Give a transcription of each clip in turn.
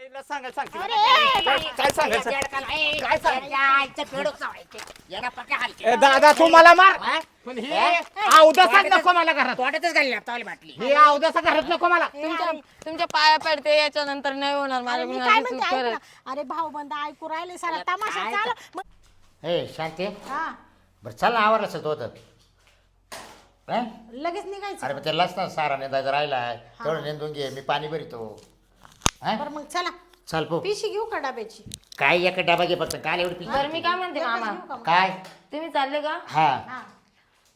आईला सांगा सांगते अरे, काय काय सांगायचं? काय ए, दादा तू मला मार. पण ही नको मला घरात. तोंडातच घाली तावली बाटली. ही अवदसा घरात नको मला. तुमच्या तुमच्या पाया पडते याच्यानंतर नाही होणार अरे मी माझ्याकडून काय अशी म्हणते चूक ऐक करत. ना. अरे भाऊ बंद ऐकू राहिले सारा तमाशा काय चालू. मग हे शांती. हा. बरं चल ना आवरलं असं होतं. हं? लगेच निघायचं. अरे मग ते लसणा सारा नेंदायचा राहिला तेवढं नेंदून घे मी पाणी भरितो. हं? बरं मग चला. चल पो पिशी घेऊ का डब्याची? काय एक डबा घे फक्त काल एवढी पिशवी? बरं मी काय म्हणते एकच मामा? घेऊ का मग? काय? तुम्ही चालले का? हा. हा.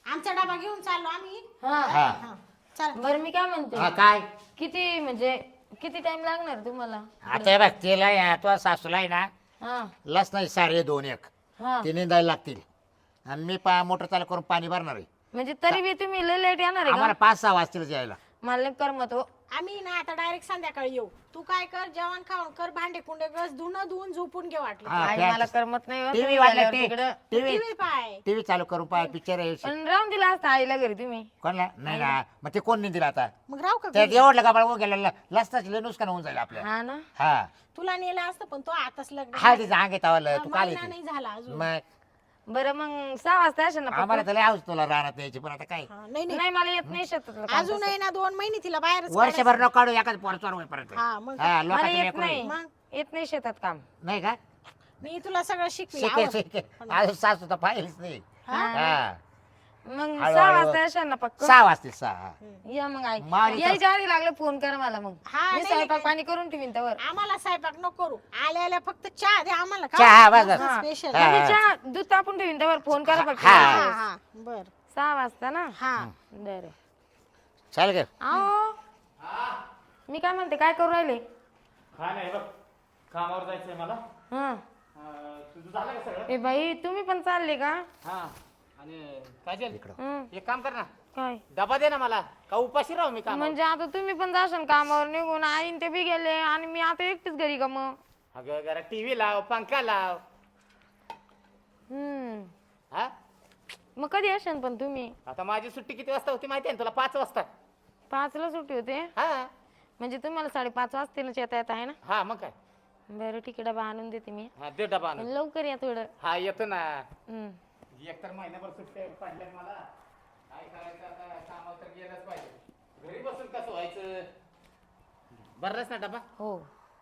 आमचा डबा घेऊन चाललो आम्ही. हा. हा. हा. चला. बरं मी काय म्हणते? हा काय? किती म्हणजे किती टाइम लागणार तुम्हाला? आता हे बघ तिला या तुझ्या सासूला आहे ना हा. लसणा सारे दोन एक. हा. ते नेंदायला लागतील. आणि मी पा मोटर चालू करून पाणी भरणार आहे. म्हणजे तरी बी तुम्ही लय लेट येणार आहे आम्हाला का? पाच सहा वाजतील यायला मला करमत हो. आम्ही ना आता डायरेक्ट संध्याकाळी येऊ. तू काय कर जेवण खाऊन कर भांडे कुंडे गस धुणं धुवून झोपून घे वाटलं. हा, आई मला करमत नाही हो, टीव्ही तुम्ही वाटलं आल्यावर तिकडं टीव्ही टीव्ही पाय. टीव्ही चालू करून पाय पिक्चर पण राहून दिला असता आईला घरी तुम्ही. कोणला? नाही ना. मग ते कोण नाही दिला आता? मग राहू का त्या घरी? का बळवून गेलं. लसणाच लय नुकसान होऊन जाईल आपल्या हा ना. हा. तुला नेलं असतं पण तो आताच लग्न हा तिचं अंग येतावलं तू काल येते. नाही झाला अजून. मग बरं मग सहा वाजता असेल ना आम्हाला? तर लय तुला राहणार पण आता काय? हा, नाही नाही. नाही मला येत नाही शेतातलं काम अजून आहे ना दोन महिने तिला बाहेरच वर्षभर न काढू एखाद पोरचोर होईपर्यंत. हा, मग. हा मला लोकांचं येत लेकरू नाही. मग? येत नाही शेतात काम. नाही का? मी तुला सगळं शिकवी शिके आवड. शिके. अजून सासू तर पाहिलीच नाही. हा. मग हळू- सहा हळू- वाजता असेल ना पक्क? सहा वाजतील सहा. या मग आई. मारी तर- यायच्या आधी लागलं फोन करा मला मग. हा, मी नाही, स्वयंपाक. पाणी करून ठेवीन त्यावर आम्हाला स्वयंपाक नको करू. आल्या आल्या फक्त चहा दे आम्हाला. चहा, बस, बस. स्पेशल हा. मी चहा दूध तापून ठेवीन त्यावर फोन करा फक्त. हा. हा हा. बर. सहा वाजता ना? हा. बरं. चालेल का आओ. मी काय म्हणते काय करू राहिले? हा नाही बघ. कामावर जायचंय मला. हा. अं, तुझं झालं का सगळं? ए बाई तुम्ही पण चालले का? हा. आणि एक काम कर ना. काय? डबा दे ना मला. का उपाशी राहू मी काम म्हणजे आता तुम्ही पण जाशाल कामावर निघून आईन ते बी गेले आणि मी आता एकटीच घरी का मग? अगं जरा टीव्ही लाव पंखा लाव. हम्म. हा? मग कधी असाल पण तुम्ही? आता माझी सुट्टी किती वाजता होती माहिती आहे ना तुला? पाच वाजता. पाचला सुट्टी होते? हा. म्हणजे तुम्हाला साडेपाच वाजतीलच येता येत आहे ना? हा मग काय? बरं ठीक आहे डबा आणून देते मी. हा दे डबा आणून. पण लवकर या थोडं. हा येतो ना. हम्म. एक तर महिनाभर सुट्ट्या पडल्यात मला. काय करायचं आता? कामावर तर गेलंच पाहिजे. घरी बसून कसं व्हायचं? भरलास ना डबा? हो.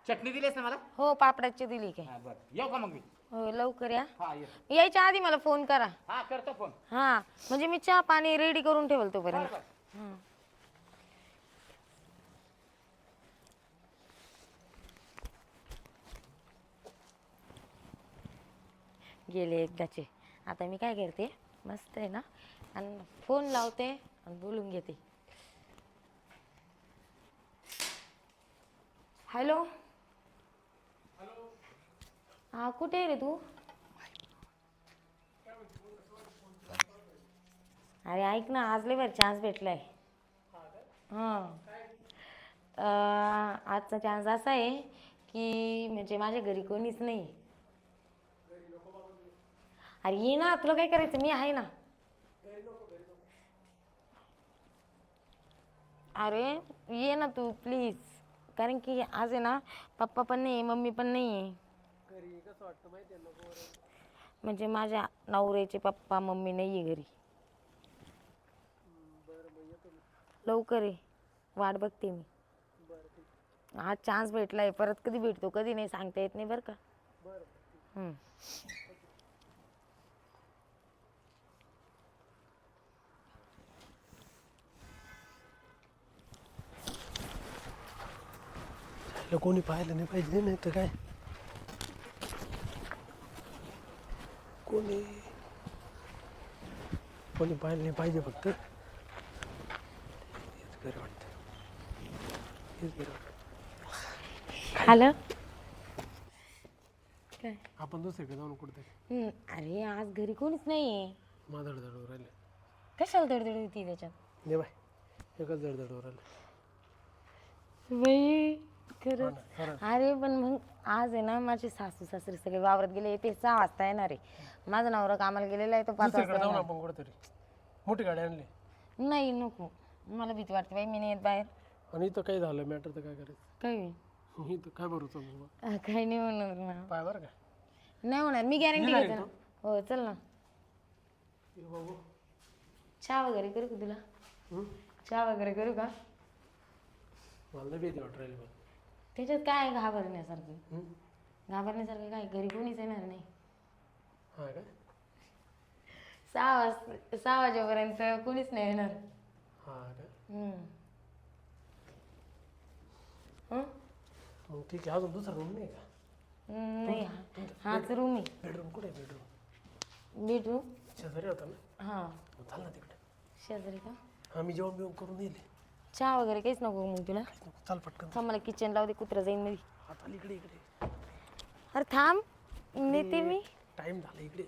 चटणी दिलीस ना मला? हो पापडाची दिली काय हा बरं. येऊ का मग मी? हो लवकर या. हा ये. यायच्या आधी मला फोन करा. हा करतो फोन. हा म्हणजे मी चहा पाणी रेडी करून ठेवल तोपर्यंत. बरं. हा. गेले एकदाचे. आता मी काय करते? मस्त आहे ना? आणि फोन लावते आणि बोलून घेते. हॅलो हा कुठे आहे रे तू? अरे ऐक ना आज लय चान्स भेटलाय. हां. आजचा चान्स असा आहे की म्हणजे माझ्या घरी कोणीच नाही. अरे ये ना तुला काय करायचं? मी आहे ना. अरे ये ना तू प्लीज कारण की आज आहे ना पप्पा पण नाही मम्मी पण नाही आहे म्हणजे माझ्या नवऱ्याचे पप्पा मम्मी नाही आहे घरी. लवकर ये. वाट बघते मी. हा चान्स भेटला आहे परत कधी भेटतो? कधी नाही? सांगता येत नाही बरं का? हम्म. त्याला कोणी पाहिलं नाही पाहिजे नाही तर काय? कोणी कोणी पाहिलं नाही पाहिजे फक्त. हेच बरं वाटतं. हेच बरं वाटतं. आलं काय? आपण दुसरीकडे जाऊन हम्म, अरे आज घरी कोणीच नाही माधड जडवर राहिले. कशाला दडदड होती त्याच्यात? ने बाय. एकच जड जडवर राहिलं. बाई. खरंच. खरं अरे पण मग आज आहे ना माझे सासू सासरे सगळे वावरात गेले ते सहा वाजता येणार. आहे माझा नवरा कामाला गेलेला आहे तो पाच दुसरीकडे वाजता जाऊन येणार. आपण कुठतरी. मोठी गाडी आणली. नाही नको. मला भीती वाटते बाई मी नाही येत बाहेर. आणि इथं काही झालं मॅटर तर काय करायचं? मी तर काय अं, काही नाही होणार ना. पाय बरं का? नाही होणार. मी गॅरंटी घेते ना. हो चल ना. बाबू. चहा वगैरे करू का तुला? हं? चहा वगैरे करू का? मला भीती वाटत राहिली बघ त्याच्यात काय आहे घाबरण्यासारखं? हं? घाबरण्यासारखं काय? घरी कोणीच येणार नाही. हा काय सहा वाजता सहा वाजेपर्यंत कोणीच नाही येणार. हा हम्म. हं? मग ठीक आहे अजून दुसरा रूम नाही का? हम्म, नाही. हा- हाच रूम आहे. बेडरूम कुठे आहे? बेडरूम बेडरूम शेजारी होता ना? हां. मग चाल ना तिकडे. शेजारी का? हा मी जेवण बिवण करून येईल. चहा वगैरे काहीच नको मग तुला? चाल पटकन. थांब मला किचन लावू दे कुत्रा जाईन मध्ये आता इकडे इकडे. अरे थांब नेते मी. टाइम झाला इकडे.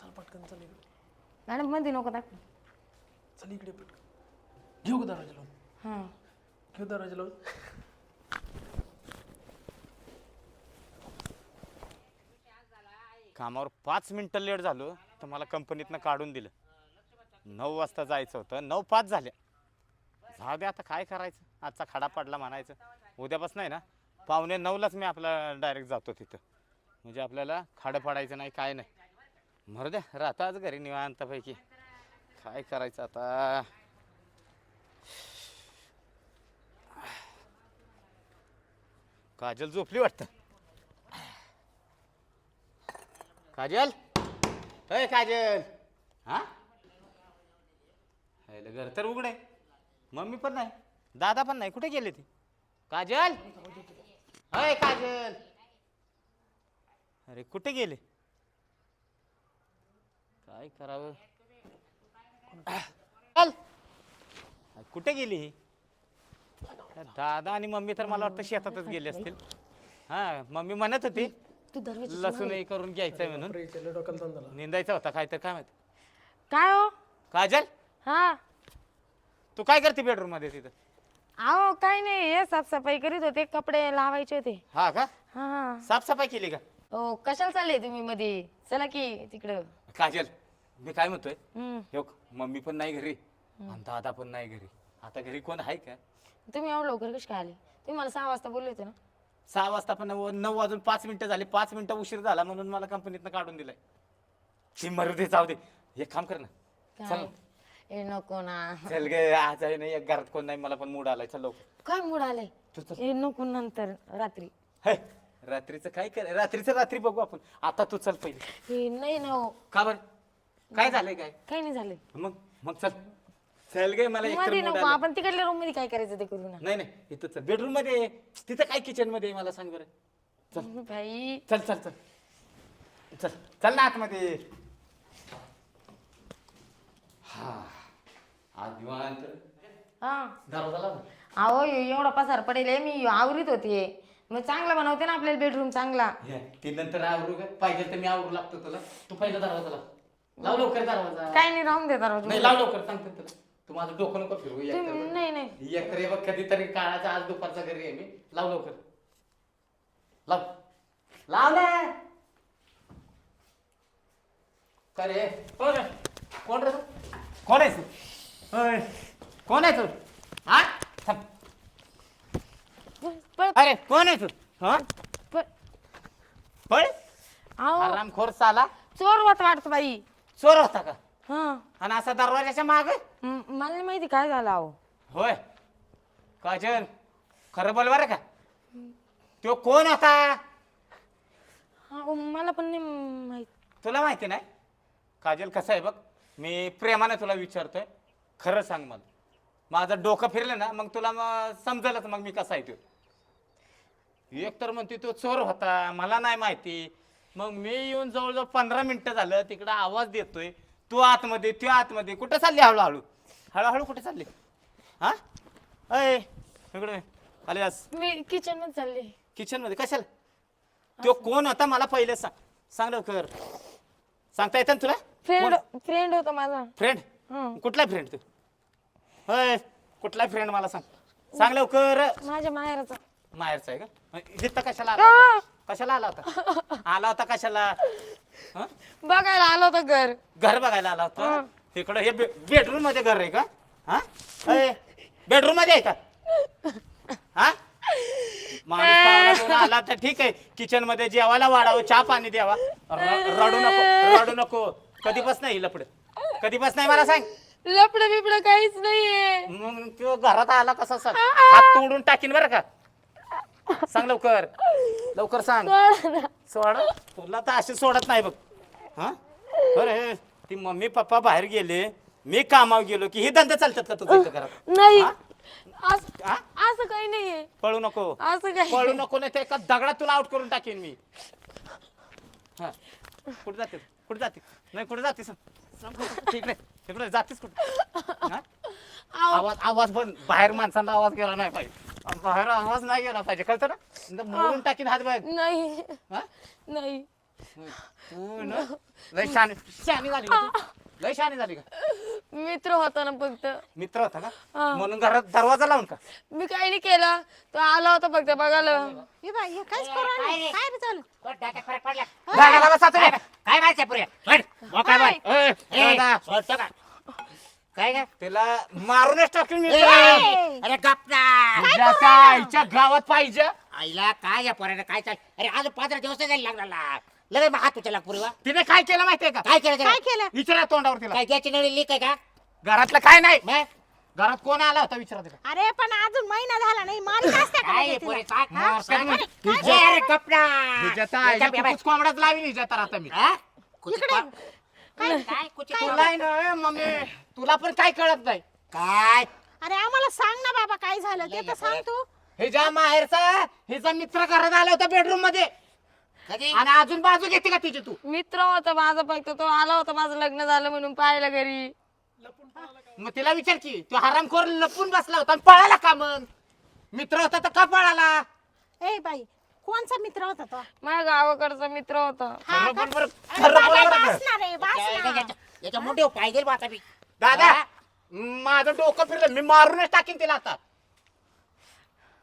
चल पटकन चल इकडे. मॅडममध्ये नको दाखव. चल इकडे पटकन. घेऊ का दरवाजा लावून? हां. घेऊ दरवाजा लावून? कामावर पाच मिनिटं लेट झालो तर मला कंपनीतनं काढून दिलं. नऊ वाजता जायचं होतं. नऊ पाच झाले. जाऊ दे आता काय करायचं? आजचा खडा पडला म्हणायचं. उद्यापासून आहे ना पावणे नऊलाच मी आपला डायरेक्ट जातो तिथं. म्हणजे आपल्याला खाडं पडायचं नाही काय नाही. मरू द्या राहता आज घरी निवांतपैकी. काय करायचं आता? काजल झोपली वाटतं? काजल? अय काजल! हा? घर तर उघड आहे. मम्मी पण नाही दादा पण नाही. कुठे गेले ते? काजल? अय काजल. अरे कुठे गेले? काय करावं? चल कुठे गेली ही? दादा आणि मम्मी तर मला वाटतं शेतातच गेले असतील. हा मम्मी म्हणत होती तू दरवाजा लसूण हे करून घ्यायचंय म्हणून. निंदायचा होता काय तर काय माहीत काय हो? काजल? हा. तू काय करते बेडरूममध्ये तिथं? अहो काय नाही हे साफसफाई करीत होते कपडे लावायचे होते. हा का? हा. हा साफसफाई केली का? हो कशाला चालले तुम्ही मध्ये चला की तिकडं. काजल मी काय म्हणतोय? हम्म. हो मम्मी पण नाही घरी आणि दादा पण नाही घरी. आता घरी कोण आहे का? तुम्ही एवढं लवकर कशी काय आले? तुम्ही मला सहा वाजता बोलले होते ना? सहा वाजता पण नऊ नऊ वाजून पाच मिनिटं झाले. पाच मिनिटं उशीर झाला म्हणून मला कंपनीतनं काढून दिलंय. ती मरू दे जाऊ दे. एक काम कर ना. काय? ए नको ना. चल गे आज आहे ना एक घरात कोण नाही मला पण मूड आलाय चल लवकर. काय मूड आलाय? तू चल. नको नंतर रात्री. हे, रात्रीचं काय कर रात्रीचं रात्री बघू आपण. आता तू चल पहिले. नाही ना हो. का बरं? काय झालंय काय? काही नाही झालं मग मग चल. चल गे मला एकतरमध्ये mood नको आलाय. आपण तिकडल्या रूममध्ये काय करायचं ते करू ना. नाही नाही इथं चल. बेडरूममध्ये आहे. तिथं काय किचनमध्ये आहे मला सांग बरं. भाई चल चल चल. चल चल ना आतमध्ये. हा. आज निवांत हा. दरवाजा लाव. अहो एवढा पसार पडेल हे, मी आवरीत होते. मग चांगला बनवते ना आपल्याला बेडरूम चांगला. हे, ते नंतर आवरू का? पाहिजे तर मी आवरू लागतो तुला. तू पहिला दरवाजा लाव. लाव लवकर दरवाजा. काय नाही राहून दे दरवाजा. नाही लाव लवकर सांगतो तुला. तू माझं डोकं नको फिरवू तुम्ही. नाही नाही. एकतर हे बघ कधीतरी काळाचा आज दुपारचा घरी आहे मी. लाव लवकर. लाव. लाव ना. काय रे? कोण रे? कोण रे तू? आहे होय. कोण आहे तू? हा? थांब. अरे कोण आहे तू? हा? पण पळ. अहो आरामखोर साला. चोर होत वाटतं बाई. चोर होता का? हा. आणि असा दरवाजाच्या माग? म- मला नाही माहिती काय झालं अहो होय. काजल खरं बोल बरं का? तो कोण होता? अहो मला पण नाही माहीत. तुला माहिती नाही? काजल कसं आहे बघ मी प्रेमाने तुला विचारतोय. खरं सांग मला माझं डोकं फिरलं ना मग तुला मग समजलच मग मी कसा आहे तो. एक तर म्हणते तो चोर होता मला नाही माहिती. मग मी येऊन जवळजवळ पंधरा मिनिटं झालं तिकडं आवाज देतोय. तू आतमध्ये तू आतमध्ये कुठं चालली हळूहळू? हळूहळू कुठे चालली? हा? अय इकडे खाली अस मी किचनमध्ये चालले. किचनमध्ये कशाला? तो कोण होता? मला पहिले सांग सांग लवकर. सांगता येतं ना तुला? फ्रेंड फ्रेंड होता माझा. फ्रेंड हं. कुठला फ्रेंड तू? होय कुठला फ्रेंड मला सांग. सांग लवकर. माझ्या माहेराचा. माहेरचा आहे का? इथं कशाला आला होता? कशाला आला होता? आला होता कशाला? हं? बघायला आलो होतं घर. घर बघायला आला होता? तिकडं हे बेडरूममध्ये घर आहे का? हा? बेडरूममध्ये आहे का? हा? माणूस पाहुणा कोण आला तर ठीक आहे. किचनमध्ये जेवायला वाढावं चहा पाणी द्यावा. र- रडू नको रडू नको. कधीपास नाही लपड कधीपास नाही मला सांग? लपड बिपड काहीच नाहीये. मग तो घरात आला कसा सांग हात तोडून टाकीन बरं का? सांग लवकर. लवकर सांग. सोड तुला तर असे सोडत नाही बघ. हा? बरं हे ती मम्मी पप्पा बाहेर गेले. मी कामावर गेलो की हे धंदे चालतात का तुझ्या इथं घरात? नाही? असं हा? असं काही नाहीये. पळू नको. असं काही पळू नको नाही तर एका दगडात तुला आउट करून टाकेन मी. हा. कुठे जाते? कुठे जाते? नाही कुठे जाते ठीक नाही. तिकडे जातेस कुठे हा? आवाज आवाज पण बाहेर माणसांना आवाज गेला नाही पाहिजे. बाहेर आवाज नाही गेला पाहिजे. कळतं ना? मोडून टाकीन हात बाहेर नाही. हा? नाही. तू ना? लय शानी शानी झाली तू? लय शानी झाली का? मित्र होता ना फक्त. मित्र होता का. म्हणून घरात दरवाजा लावून का? मी काही नाही केलं. तो आला होता फक्त बघायला. हे बाई हे काहीच करू काय रे? चालू? फरक पडला. काय माहिती पुरे? काय? सोडतो का? काय का त्याला मारूनच टाकून मी. ए, अरे गपना तुझ्या आईच्या गावात पाहिजे. आईला काय या पोरानं काय चाल अरे आज पंधरा दिवस नाही लागला लगेच मग हात उचलला पुरी वा तिने काय केलं माहितीये का? काय केलं त्याला? काय केलं? विचारा तोंडावर तिला. काय गॅसची नळी लीक आहे का? घरातलं काय नाही. मग? घरात कोण आला होता विचारा तिला. अरे पण अजून महिना झाला नाही. मारित असते का काय नाही पोरी? तिला? काय हा? काय काय हिच्या कुकूच तर आता मी? हा? कुठे इकडे. काय? काय? कुठे तुला आहे ना ए, मम्मी तुला पण काय कळत नाही. काय? अरे आम्हाला सांग ना बाबा काय झालं? ते तर सांग तू. हिच्या माहेरचा हिचा मित्र घरात आला होता बेडरूममध्ये. कधी? आणि अजून बाजू घेते का तिची तू? मित्र होता माझा फक्त तो आला होता माझं लग्न झालं म्हणून पाहायला घरी. मग तिला विचार की तू हरामखोर लपून बसला होता आणि पळाला का मग? मित्र होता तर का पळाला? ए बाई कोणचा मित्र होता तो? माझ्या गावाकडचा मित्र होता. हा का? अरे खरं बाबा, रे, याच्या- मोठे बा आता मी दादा हा? माझं डोकं फिरलं मी मारूनच टाकीन तिला आता.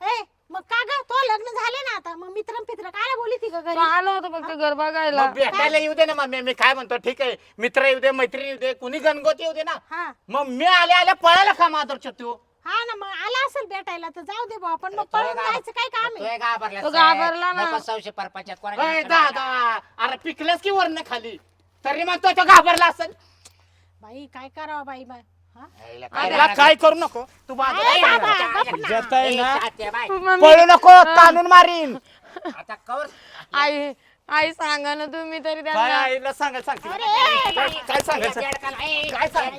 ए मग का ग? तो लग्न झाले ना आता. मग मित्र पित्र काय बोली ती ग तो घरी आला होता फक्त घर बघायला. मग भेटायला येऊ दे ना मम्मी मी काय म्हणतो ठीक आहे. मित्र येऊ दे मैत्रीण येऊ दे कुणी गणगोत येऊ दे ना. हा. मग मी आल्या आल्या पळायला का माधुरच्या तू हा ना मग आला असेल भेटायला तर जाऊ दे बा पण मग पळून जायचं काय काम आहे? तोय घाबरला तो. घाबरला ना. नको संशय परपंचात अय, दादा. अरे पिकलंच की वरनं खाली? तरी मग तो तो घाबरला असेल. बाई काय करावं बाई बाई? आईला काय करू नको? तू ना. पळू नको ताणून मारीन. आता कवर. आई. आई सांगा ना तुम्ही तरी काय त्यांना आईला सांगायला सांगते? अरे काय काय सांगायचं? काय सांग-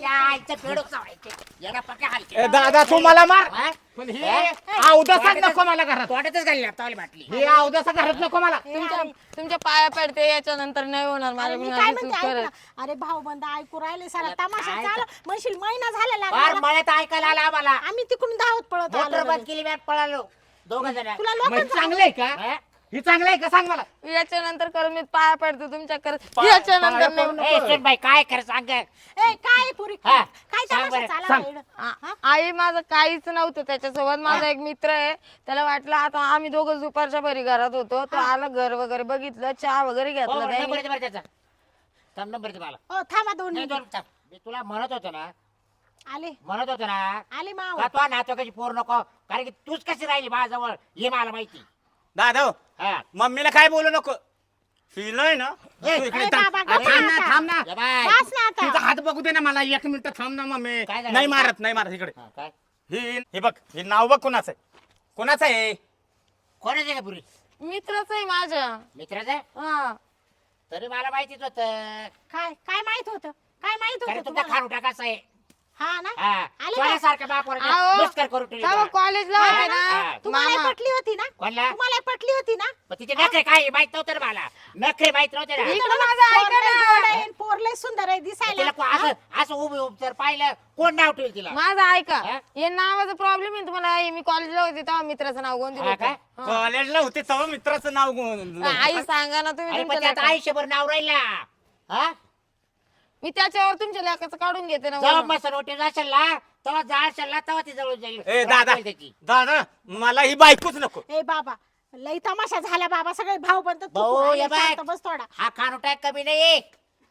ए, दादा तू मला मार. हा? पण ए, हे अवदसाच नको मला घरात. तोंडातच घालली तावली बाटली. हे अवदसा घरात नको मला. तुमच्या तुमच्या पाया पडते याच्या नंतर नाही होणार अरे मी माझ्या काय चूक म्हणते ऐक करत ना. अरे भाऊ बंद ऐकू राहिले सारा तमाशा चालू. म्हणशील महिना झाला फार मळ्यात ऐकायला आला आम्हाला. आम्ही तिकडून धावत पळत आलो बंद. केली मॅट पळालो. दोघं जण. तुला मग लोक चांगलं आहे का हा? ही चांगलं आहे का? सांग मला. याच्या नंतर कर मी पाया पडते तुमच्या कर पाया- याच्या नंतर नाही ए, काय कर सांग. ए काय पुरी? हा, काय सांग बरं? आ- आई माझं काहीच नव्हतं त्याच्यासोबत. माझा एक मित्र आहे. त्याला वाटलं आता आम्ही दोघं दुपारच्या भरी घरात होतो. तो आला घर वगैरे बघितलं चहा वगैरे घेतला नंबर त्याने. दे बरं त्याचा. थांब नंबर दे मला. ओ थांबा दोन नाही, मिनिटं. दोन थांब. मी तुला म्हणत होतो ना आले. म्हणत होतो ना आले माव. का तो नातो कशी पोर नको कारण की तूच कशी राहिली माझ्याजवळ हे मला माहिती. दादा हो, मम्मीला काय बोलू नको. ना. तू इकडे ए, थांब. बाबा, ना आता. थांब ना. ये बाय. बस ना आता. तिचा हात बघू दे ना मला एक मिनिट थांब ना मम्मी. काय झालं? नाही मारत नाही मारत इकडे. हा, काय? ही हे बघ हे नाव बघ कोणाचं आहे. कोणाचं आहे कोणाचं का पुरी? मित्रच आहे माझ्या मित्राचं हा. तरी मला माहितीच होत. काय काय माहीत होतं? काय माहीत कारण होतं तुमचा तुम्हाला? खारुटा कसा आहे? हा ना? हा. आले का? सोन्यासारखा बाप अहो, मुस्कर करून ठेवली तेव्हा तुला. कॉलेजला होते हा. ना? तुम्हाला मामा. पटली होती ना? कोणला? तुम्हाला पटली होती ना? पण तिचे नखरे काय माहीत नव्हतं ना मला. नखरे माहीत नव्हते ना. इकडं माझं ऐका पोर लय गोड ना. आहे, पोर लय सुंदर आहे तिला दिसायला को- असं असं उभी उभी जर पाहिलं कोण नाव ठेवेल तिला? माझं ऐका. हा? हे नावाचा प्रॉब्लेम आहे तुम्हाला. हे मी कॉलेजला होते तेव्हा मित्राचं नाव कोण हा दिलं काय? होतं? कॉलेजला होते तेव्हा मित्राचं नाव गो-. आई सांगा ना तुम्ही अरे पण तुमच्या त्यात लेका- आयुष्यभर नाव राहिला. हा? मी त्याच्यावर तुमच्या लेखाचं काढून घेते ना जेव्हा वरून. मस्त रोटी जाशील ना तेव्हा ना तेव्हा ती जवळ जाईल. ए दादा. राखेल त्याची दादा मला ही बायकोच नको. ए बाबा लई तमाशा झाला बाबा सगळे भाऊ बनतात भाऊ, ये बाय. बस थोडा. हा खानुटा कमी नाही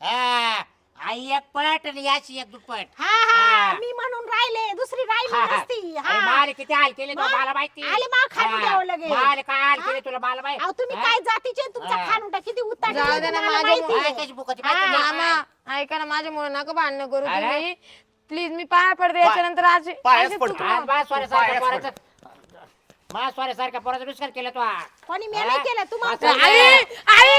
हा. आई एक पट आणि याची एक दुप्पट हा हा हा. मी म्हणून राहिले दुसरी राहिली हा, हा. नसती अरे हा माल किती हाल केले तो मग? मला माहिती आले मग खाली हा. द्यावं लगेच. माल काय हाल? केले तुला मला माहिती अहो तुम्ही हा? काय जातीचे तुमचा हा. खानुटा किती उत्तर जाऊ दे ना, माझ्या काय. कशी बुकाची माहिती नाही. मामा ऐका ना माझ्यामुळे नका भांडणं करू अरे? तुम्ही प्लीज मी पाया पडते याच्यानंतर आज पायाच पडतो. आज मा पायाच मा स्वाऱ्यासारख्या पोराचं नुकसान केलं तो. कोणी मी? नाही केलं असं आई, आई!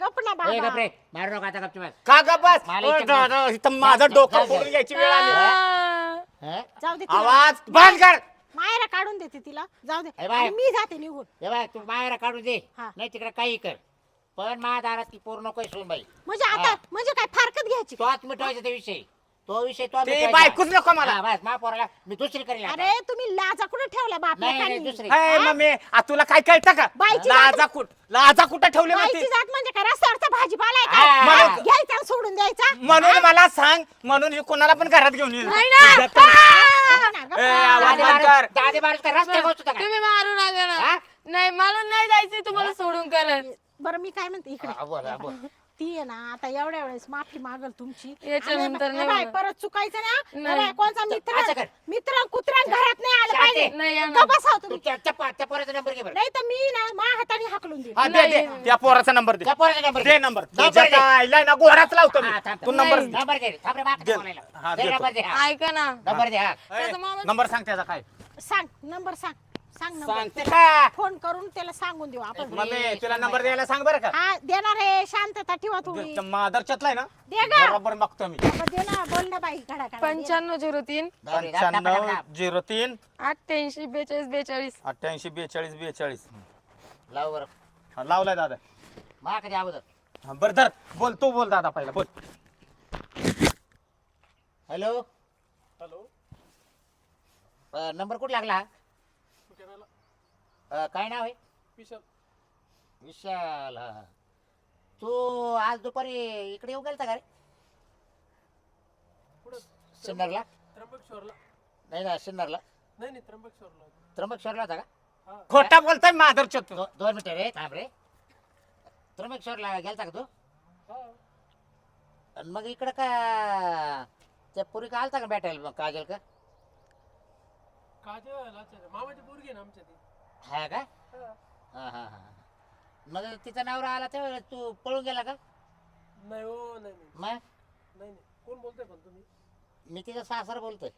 गप ना ए, बाबा! गप्रे मारू नका आता गपची बस का ग बस? मला ओ, इथे माझं डोकं फोडून. घ्यायची वेळ आली. आ. हे? जाऊ दे तिला. आवाज बंद कर. मायरा काढून देते तिला. जाऊ दे. ए बाय. आणि मी जाते निघून. हे बाय तू बाहेर काढून दे. हा. नाही तिकडे काही कर. पण माझ्या दारात ती पूर्ण नको सोन बाई म्हणजे आता म्हणजे काय फारकत घ्यायची? तो आत मिटवायचा तो विषय. तो विषय तो ते मिटवायचा. बायकोच नको मला हा, बस मा पोराला मी दुसरी करेल आता. अरे तुम्ही लाजा कुठे नाही नाही बापल्या दुसरी ए, मम्मी आ, तुला काय कळतं का बाईची लाजा कुठ लाजा कुठं ठेवली बाईची माहिती जात म्हणजे काय रस्त्यावरचा भाजीपाला आहे हा, काय? हा. हा, घ्यायचा आणि सोडून द्यायचा म्हणून मला सांग म्हणून हे कोणाला पण घरात घेऊन येईल नाही ना. ना, ए. आवाज दादे बंद. दादे होता तुम्ही मारू नका ना हा? नाही मला नाही जायचंय तुम्हाला सोडून करत बरं मी काय म्हणते इकडे हा, बोल, बोल. ती आहे ना आता एवढ्या वेळेस माफी मागल तुमची याच्यानंतर आणि नाही होणार. परत चुकायचं ना नाही. कोणचा असं मित्र कर. मित्र कुत्रा घरात नाही आलं शांती. पाहिजे नाही येणार. गप्प बसाव तू तुम्ही त्या त्या पो- त्या पोराचा नंबर घे बरं नाही तर मी ना मा हाताने हाकलून देईन हा, दे दे त्या पोराचा नंबर दे त्या पोराचा नंबर दे नंबर दे. ना गोराच लावतो मी हा, थांब, तू थांब. नंबर नाही. नंबर थांब रे दे. बोलायला. हा, दे देतो. नंबर दे हा. ऐका ना नंबर दे हा ए, त्याचा मामा- नंबर सांग त्याचा काय सांग नंबर सांग सांग सांगते का? फोन करून त्याला सांगून देऊ आपण. मम्मी तुला नंबर द्यायला सांग बरं का. हा देणार आहे. शांतता ठेवा थोडी मादरच्यातलाय ना? दे गा. बरोबर बघतो मी. बाबा, दे ना. बोल ना बाई. घडा घडा. पंच्याण्णव झिरो तीन. दाब, पंच्याण्णव. झिरो तीन. अठ्ठ्याऐंशी बेचाळीस बेचाळीस. अठ्ठ्याऐंशी बेचाळीस बेचाळीस. लाव बरं. हा, लावलाय दादा. मा कधी अगोदर. हा, बरं धर. बोल तू बोल दादा पहिला. बोल. हॅलो. हॅलो. नंबर कुठे लागला हा? अ, काय नाव आहे? विशाल. विशाल हा. तू आज दुपारी इकडे येऊ गेलता का रे? सिन्नरला? त्र्यंबकेश्वरला. नाही ना सिन्नरला. नाही नाही त्र्यंबकेश्वरला त्र्यंबकेश्वरला होता का? हा. खोटा बोलताय मादरच्या तू दो, दोन मिनिटं रे थांब रे. त्र्यंबकेश्वरला गेलता का तू? हा. आणि मग इकडं का त्या पुरी का आलता का भेटायला मग काजल का काजल अच्छा मामाची पोरगी आहे ना आमच्या ती. हा का? हा. हा हा हा मग तिचा नवरा आला तेव्हा तू पळून गेला का? नाही हो नाही नाही. मग? नाही नाही. कोण बोलतोय पण तुम्ही? मी तिचा सासर बोलतोय.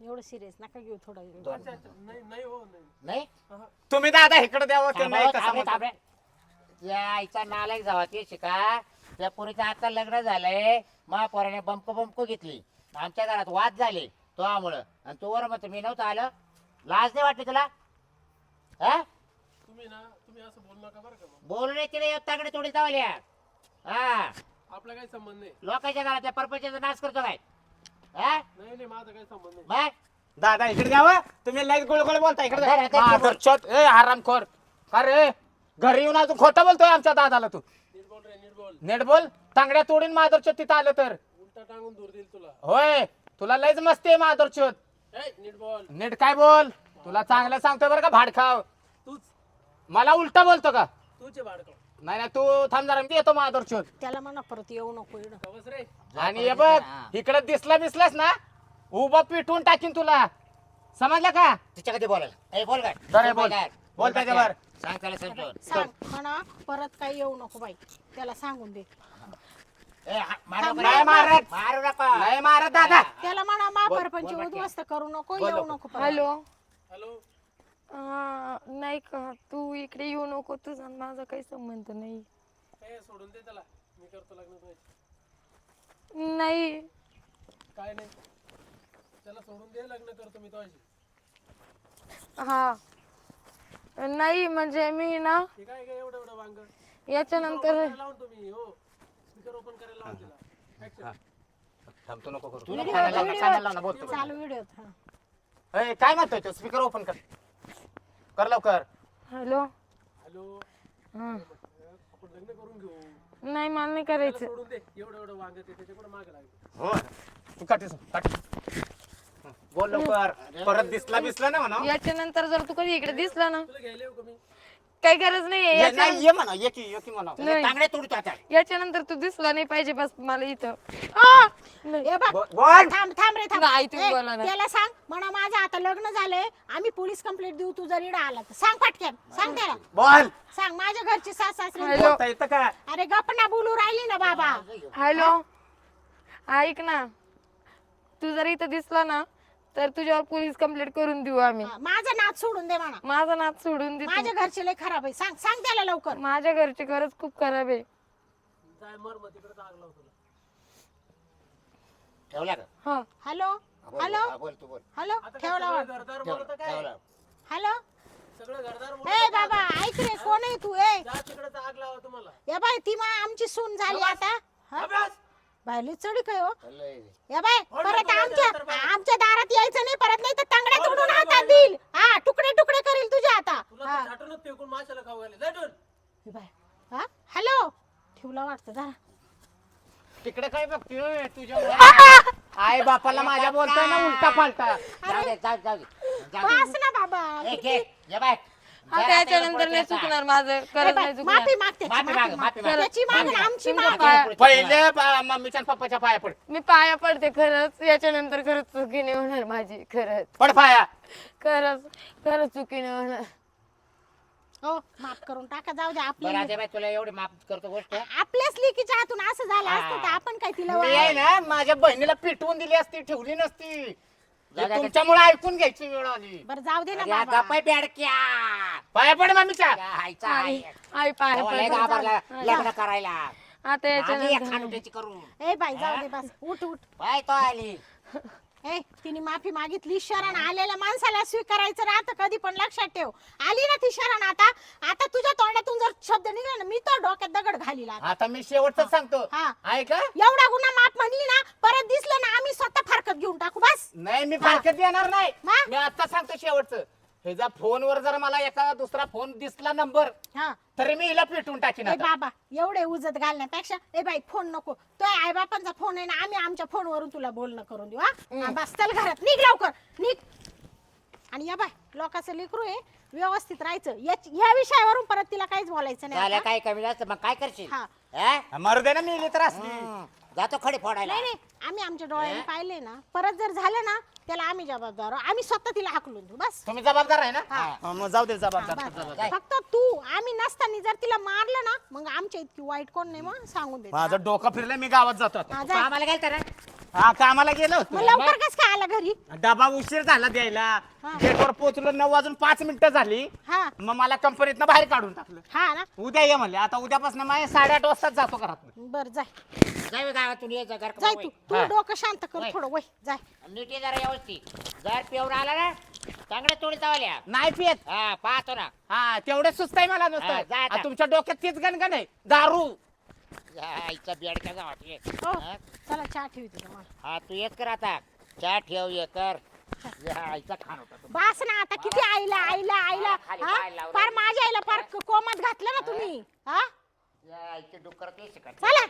एवढं सिरियस नका घेऊ थोडं अच्छा अच्छा. नाही नाही हो नाही. नाही. तुम्ही दादा इकडे द्यावं ते थांबा, नाही थांबा, कसं म्हणतो. थांबा. त्या आईचा नालायक जावा ते शिका. त्या पोरीचं आता लग्न झालंय. महापोराने बंप बंप घेतली. आमच्या घरात वाद झाले. तो आमुळं आणि तो वर म्हणतो मी नव्हतं आलं. लाज नाही वाटली तुला? हा? तुम्ही ना तुम्ही असं बोलू नका बरं का मग. बोलू नाही तिने ताकडे तोडी चावल्या हा. आपला काही संबंध नाही. लोकांच्या घरातल्या परपंचाचा नाश करतो काय? हा? नाही नाही माझा काही संबंध नाही. मग? दादा इकडे द्यावं तुम्ही लय गोळ गोळ बोलता इकडे ए हरामखोर अरे घरी येऊन अजून खोटं बोलतोय आमच्या दादाला तू. नीट बोल रे नीट बोल नेट बोल तांगड्या तोडीन मादरच्यात तिथं आलं तर. उलटा टांगून दूर देईल तुला. होय. तुला लयच मस्ती आहे मादरच्यात ए नीट बोल. नीट काय बोल? तुला चांगलं सांगतोय बरं का भाडखाव तूच. मला उलटा बोलतो का? तूच भाडकं नाही नाही तू थांब जरा मी येतो मादरच्यात त्याला म्हणा परत येऊ नको इकडं. कवस रे? आणि हे बघ इकडे दिसला बिसलास ना उभा पिटून टाकीन तुला. समजलं का? तिच्या कधी बोलायला. ए बोल काय? बरं, बोल. बोल. त्याच्यावर. सांग त्याला सांग म्हणा परत काही येऊ नको बाई. त्याला सांगून दे. नाही मारत. मारू नका. नाही मारत दादा. त्याला म्हणा. उद्ध्वस्त करू नको येऊ. नको परत. हॅलो. हॅलो. हा, नाही का तू इकडे येऊ नको तुझा आणि माझा काही संबंध नाही. सोडून दे त्याला. मी करतो लग्न तुझ्याशी नाही. काय नाही. त्याला सोडून दे लग्न करतो मी तुझ्याशी हा. नाही म्हणजे मी ना काय काय एवढं एवढं वांग? याच्यानंतर लावून तुम्ही हो. स्पीकर ओपन करायला लावून तिला Action. थांबतो नको करू. तू नको कानाला लाव, कानाला लाव ना, बोलतो. चालू व्हिडिओ ए, काय म्हणतोय तो? स्पीकर ओपन कर. कर लवकर. हॅलो. हॅलो. हा. आपण लग्न करून घेऊ. नाही मला नाही करायचं. सोडून दे. एवढं एवढं वांग ते त्याच्या कुठं मागे लागते हो. तू काटीस काट बोल लवकर. परत दिसला बिसला ना म्हणा. याच्यानंतर जर तू कधी इकडे दिसला ना. तुला घ्यायला येऊ का मी? काही गरज नाहीये ये- याच्या- नाही ये म्हणा ये की ये की म्हणा. नाही. तांगडे तोडतो आता. याच्यानंतर तू दिसला नाही पाहिजे बस मला इथं. आ! नाही. ए बघ बो- बोल. थांब थांब रे थांब. नाही, तुम्ही ए, बोला ना. त्याला सांग म्हणा माझं आता लग्न झालंय आम्ही पोलीस कंप्लेंट देऊ तू जर इडा आला तर. सांग पटकन सांग त्याला. बोल. सांग माझ्या घरची सास सासरे. हॅलो. बोलता येतं का? अरे गप ना बोलू राहिली ना बाबा. हॅलो. ऐक ना. तू जर इथं दिसला ना तर तुझ्यावर पोलीस कंप्लेंट करून देऊ आम्ही. हा, माझा नाच सोडून दे म्हणा. माझा नाच सोडून दे तू. माझ्या घरचे लय खराब आहे. सांग सांग त्याला लवकर. माझ्या घरचे खरंच खूप खराब आहे. जाय मर मग तिकडे आग लाव तुला. ठेवला का? हा. हॅलो? बोल, हॅलो? हा, बोल तू बोल. आता हॅलो काय ठेवला सगळं वाट घरदार ठेव- बोलत काय? ठेवला. हॅलो? सगळं घरदार ए बोलत बाबा ऐक रे कोण आहे तू? ए. जा तिकडे आग लावा तुम्हाला. या बाय ती मा आमची सून झाली आता. बायली चढी काय हो. या बाय परत आमच्या. आमच्या दारात यायचं नाही परत नाही तर तांगड्या हो तोडून हातात. देईल हा तुकडे तुकडे करील तुझ्या आता हा. फेकून माशाला खाऊ घाले. हे बाय हा हॅलो ठेवला वाटतं जरा तिकडे काय बघतोय तुझ्या आई बापाला माझ्या बोलतोय ना उलटा पालटा जाऊ दे जाऊ जाऊ दे जाऊ दे. ना बाबा ए, घे, ये बाय. याच्यानंतर त्याला नाही चुकणार माझं खरंच नाही चुकणार. माफी मागते माफी माग, माफी माग. त्याची माग आणि आमची तुमच्या माग पाया- पहिले बा- मम्मीच्या आणि पप्पाच्या पाया पड मी पाया पडते खरंच. याच्यानंतर खरंच चुकी नाही होणार माझी खरंच. पड पाया. खरंच खरंच चुकी नाही होणार. हो माफ करून टाका जाऊ दे बरं तुला एवढी माफ करतो गोष्ट. आपल्याच लेकीच्या हातून असं झालं असतं तर आपण काय तिला मी आहे ना माझ्या बहिणीला पिटवून दिली असती ठेवली नसती. जा, जा. तुमच्यामुळे ऐकून घ्यायची वेळ आली. बरं जाऊ दे ना अरे, बाबा. पाय बेडक्या. पाया पड मम्मीच्या त्या आई आई. आई पाया तेव्हा लय पडते. घाबरला हा. लग्न करायला. आता आधी एक खानुट्याची करून. ए बाई जाऊ दे बस. उठ उठ. पाय तो आली. ए तिने माफी मागितली. शरण आलेल्या माणसाला स्वीकारायचं राहतं कधी पण लक्षात ठेव. आली ना ती शरण आता. आता तुझ्या तोंडातून जर शब्द निघाला ना मी तर डोक्यात दगड घालील आता. आता मी शेवटचं सांगतो. हा. ऐका एवढा गुन्हा माफ म्हणली ना परत दिसलं ना आम्ही स्वतः फारकत घेऊन टाकू बस. नाही मी फारकत येणार नाही. मग? मी आता सांगतो शेवटचं. ह्याचा फोनवर जर मला एका दुसरा फोन दिसला नंबर हा तरी मी हिला पेटून टाकीन ए आता. बाबा एवढे उजत घालण्यापेक्षा ए बाई फोन नको तो आई बापांचा फोन आहे ना आम्ही आमच्या फोनवरून तुला बोलणं करून देऊ हा? हा बस चल घरात निघ लवकर निघ आणि या बाय लोकांचं लेकरू आहे व्यवस्थित राहायचं याच- या विषयावरून परत तिला काहीच बोलायचं नाही झालं आता. काय कमी जास्त मग काय करशील हा. हा? मरू दे ना मी इली तर असली हम्म. जातो खडी फोडायला. नाही नाही आम्ही आमच्या डोळ्याने पाहिले ना. परत जर झालं ना त्याला आम्ही जबाबदार आहोत. आम्ही स्वतः तिला हाकलून देऊ बस. तुम्ही जबाबदार आहे ना? हा. हा, मग जाऊ दे जबाबदार. फक्त तू आम्ही नसताना जर तिला मारलं ना मग आमच्या इतकी वाईट कोण नाही मग सांगून दे माझं डोकं फिरलं मी गावात जातो आता. हा, जा. आम्हाला गेलता ना हा कामाला गेलो मग होतो लवकर कस काय आला घरी? डबा उशीर झाला द्यायला. हा. गेटवर पोहोचलो नऊ वाजून पाच मिनिटं झाली. हा. मग मला कंपनीतनं बाहेर काढून टाकलं. हा ना. उद्या ये म्हणले. आता उद्यापासून माझ्या साडेआठ वाजताच जातो घरात बर जाय जाय गावातून ये जा घर जाय तू तू हा. डोकं शांत कर वय. थोडं वय जाय. नीट ये जरा व्यवस्थित. जर पिऊन आला ना चांगलं तोडी चावल्या. नाही पियत. हा पाहतो ना. हा तेवढं सुस्त आहे मला हा, जा नुसतं आता. आ, तुमच्या डोक्यात तीच गणगण आहे. दारू. या आईचा बेडक्याचा वाटले हो चला चहा ठेवते तुम्हाला हा तू येत कर आता. चहा ठेव ये कर. होता तो. बास ना आता किती आईला आईला आईला हा, खाली हा? लावला. फार माझ्या आईला फार कोमात घातलं ना तुम्ही हा? या शिकत चला.